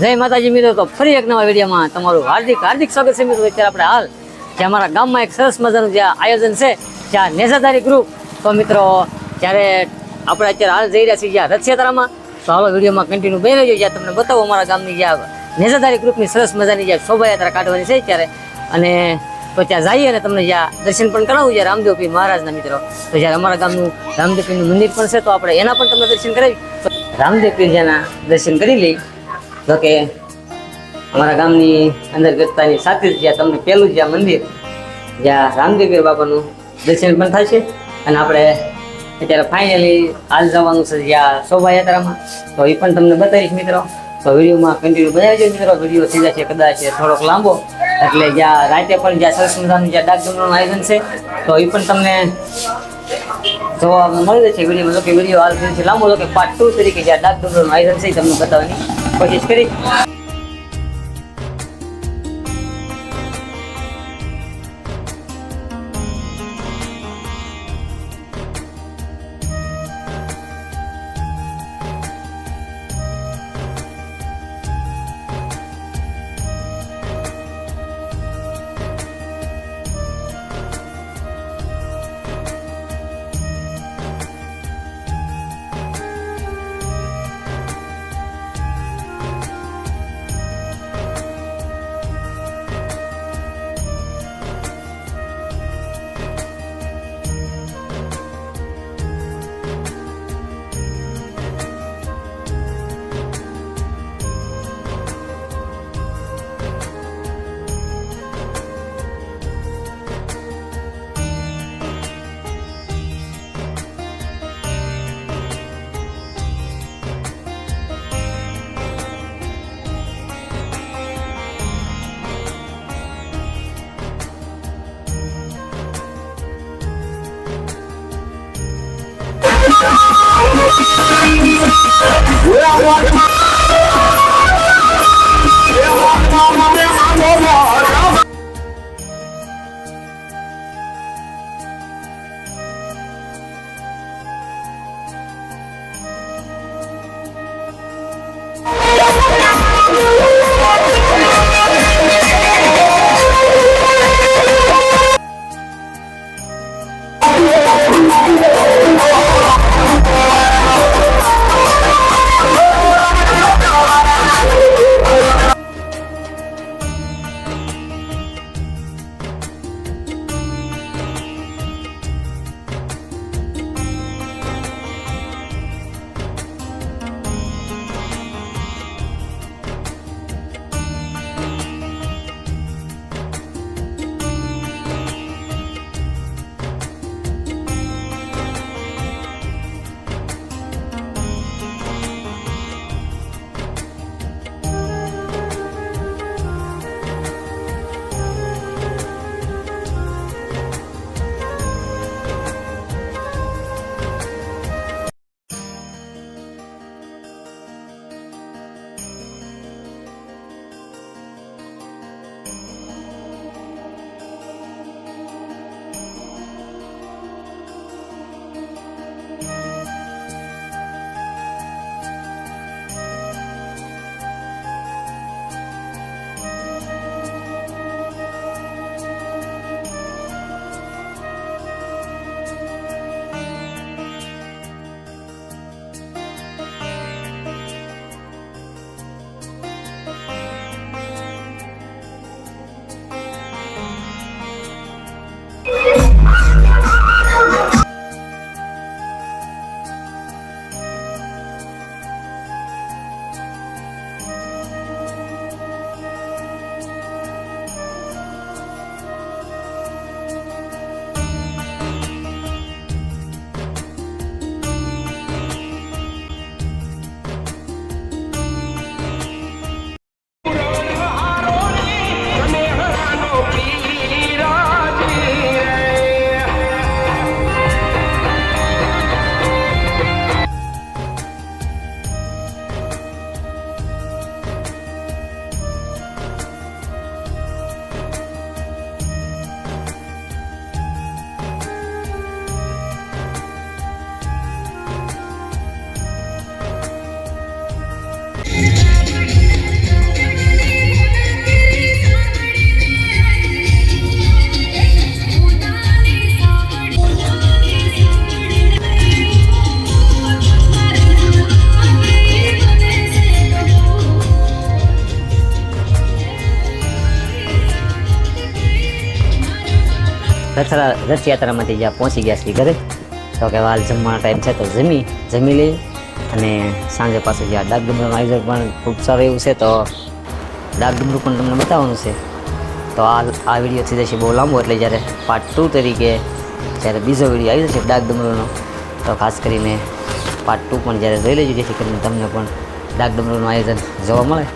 જય માતાજી મિત્રો, તો ફરી એક નવા વિડીયોમાં તમારું હાર્દિક હાર્દિક સ્વાગત છે મિત્રો. અત્યારે આપણે હાલ જે અમારા ગામમાં એક સરસ મજાનું જે આયોજન છે જ્યાં નેસાધારી ગ્રુપ તો મિત્રો, જ્યારે આપણે અત્યારે હાલ જઈ રહ્યા છીએ જ્યાં રથયાત્રામાં, તો હાલો વિડીયોમાં કન્ટિન્યુ બની રહ્યો જ્યાં તમને બતાવો અમારા ગામની જ્યાં નેસાધારી ગ્રુપની સરસ મજાની જ્યાં શોભાયાત્રા કાઢવાની છે ત્યારે અને તો ત્યાં જઈએ અને તમને જ્યાં દર્શન પણ કરાવું, જ્યાં રામદેવપી મહારાજના મિત્રો. તો જ્યારે અમારા ગામનું રામદેવપીનું મંદિર પણ છે, તો આપણે એના પણ તમને દર્શન કરાવી. રામદેવપીરજીના દર્શન કરી લઈ તો કે અમારા ગામની અંદર ગતતાની સાથે જ્યાં તમને પહેલું જ્યાં મંદિર, જ્યાં રામદેવપીર બાબાનું દર્શન પણ છે અને આપણે અત્યારે ફાઇનલી હાલ જવાનું છે જ્યાં શોભાયાત્રામાં. તો એ પણ તમને બતાવીશ મિત્રો. તો વિડીયોમાં કન્ટિન્યુ બનાવી મિત્રો. વીડિયો થઈ છે, કદાચ થોડોક લાંબો. એટલે જ્યાં રાતે પણ જ્યાં સરસ મજાનું જ્યાં ડાક જમવાનું આયોજન છે, તો એ પણ તમને જોવા મળી છે વિડીયોમાં. લોકો કે વીડિયો હાલ છે લાંબો લોકો પાર્ટ ટુ તરીકે જ્યાં ડાક જમવાનું આયોજન છે તમને બતાવવાની કોશિશ કરી. Yeah, રથરા, રથયાત્રામાંથી જ્યાં પહોંચી ગયા છીએ ઘરે, તો કે હાલ જમવાનો ટાઈમ છે તો જમી જમી લઈ અને સાંજે પાછું જ્યાં ડાક ડુંગરનું આયોજન પણ ખૂબ સારું એવું છે, તો ડાક ડુંગર પણ તમને બતાવવાનું છે. તો આ આ વીડિયો થઈ જશે બહુ લાંબો, એટલે જ્યારે પાર્ટ ટુ તરીકે જ્યારે બીજો વીડિયો આવી જશે ડાક ડુંગરનો, તો ખાસ કરીને પાર્ટ ટુ પણ જ્યારે જોઈ લેજો, જેથી કરીને તમને પણ ડાક ડુંગરનું આયોજન જોવા મળે.